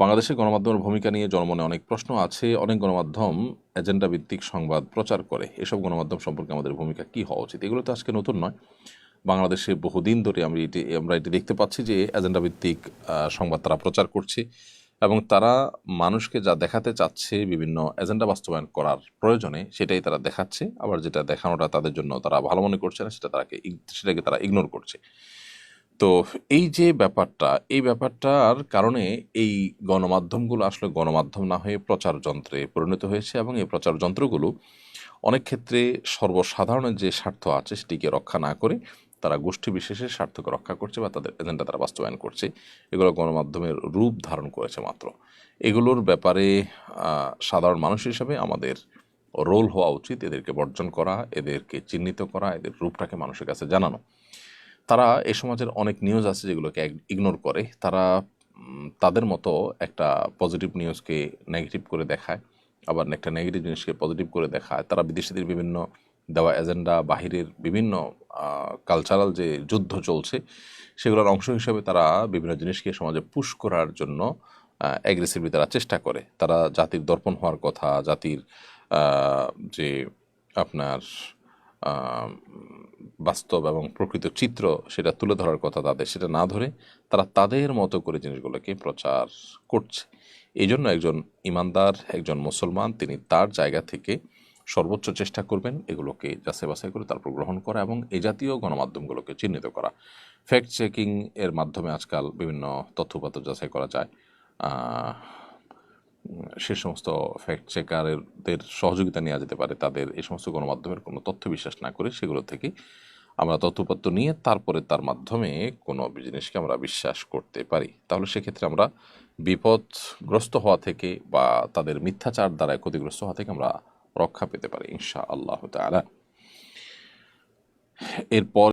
বাংলাদেশের গণমাধ্যমের ভূমিকা নিয়ে জনমনে অনেক প্রশ্ন আছে। অনেক গণমাধ্যম এজেন্ডা ভিত্তিক সংবাদ প্রচার করে। এসব গণমাধ্যম সম্পর্কে আমাদের ভূমিকা কি হওয়া উচিত? এগুলো তো আজকে নতুন নয়। বাংলাদেশে বহুদিন ধরে আমরা এটি আমরা এটি দেখতে পাচ্ছি যে এজেন্ডা ভিত্তিক সংবাদ তারা প্রচার করছে এবং তারা মানুষকে যা দেখাতে চাচ্ছে বিভিন্ন এজেন্ডা বাস্তবায়ন করার প্রয়োজনে সেটাই তারা দেখাচ্ছে। আবার যেটা দেখানোটা তাদের জন্য তারা ভালো মনে করছে না, সেটা তারাকে সেটাকে তারা ইগনোর করছে। তো এই যে ব্যাপারটা, এই ব্যাপারটার কারণে এই গণমাধ্যমগুলো আসলে গণমাধ্যম না হয়ে প্রচার যন্ত্রে পরিণত হয়েছে এবং এই প্রচার যন্ত্রগুলো অনেক ক্ষেত্রে সর্বসাধারণের যে স্বার্থ আছে সেটিকে রক্ষা না করে তারা গোষ্ঠী বিশেষের স্বার্থকে রক্ষা করছে বা তাদের এজেন্ডা তারা বাস্তবায়ন করছে। এগুলো গণমাধ্যমের রূপ ধারণ করেছে মাত্র। এগুলোর ব্যাপারে সাধারণ মানুষ হিসেবে আমাদের রোল হওয়া উচিত। এদেরকে বর্জন করা, এদেরকে চিহ্নিত করা, এদের রূপটাকে মানুষের কাছে জানানো। তারা এ সমাজের অনেক নিউজ আছে যেগুলোকে ইগনোর করে। তারা তাদের মতো একটা পজিটিভ নিউজকে নেগেটিভ করে দেখায়, আবার একটা নেগেটিভ জিনিসকে পজিটিভ করে দেখায়। তারা বিদেশিদের বিভিন্ন দেওয়া এজেন্ডা বাহিরের বিভিন্ন কালচারাল যে যুদ্ধ চলছে, সেগুলোর অংশ হিসেবে তারা বিভিন্ন জিনিসকে সমাজে পুশ করার জন্য অ্যাগ্রেসিভলি তারা চেষ্টা করে। তারা জাতির দর্পণ হওয়ার কথা, জাতির যে আপনার বাস্তব এবং প্রকৃত চিত্র সেটা তুলে ধরার কথা তাদের, সেটা না ধরে তারা তাদের মতো করে জিনিসগুলোকে প্রচার করছে। এই জন্য একজন ইমানদার, একজন মুসলমান, তিনি তার জায়গা থেকে সর্বোচ্চ চেষ্টা করবেন এগুলোকে যাচাই বাছাই করে তারপর গ্রহণ করা এবং এই জাতীয় গণমাধ্যমগুলোকে চিহ্নিত করা। ফ্যাক্ট চেকিং এর মাধ্যমে আজকাল বিভিন্ন তথ্যপাত্র যাচাই করা যায়। সে সমস্ত ফ্যাক্ট চেকারদের সহযোগিতা নেওয়া যেতে পারে, তাদের এই সমস্ত গণমাধ্যমের কোনো তথ্য বিশ্বাস না করে সেগুলো থেকে আমরা তথ্যপত্র নিয়ে তারপরে তার মাধ্যমে কোনো জিনিসকে আমরা বিশ্বাস করতে পারি। তাহলে সেক্ষেত্রে আমরা বিপদগ্রস্ত হওয়া থেকে বা তাদের মিথ্যাচার দ্বারা ক্ষতিগ্রস্ত হওয়া থেকে আমরা রক্ষা পেতে পারি ইনশা আল্লাহ তাআলা। এরপর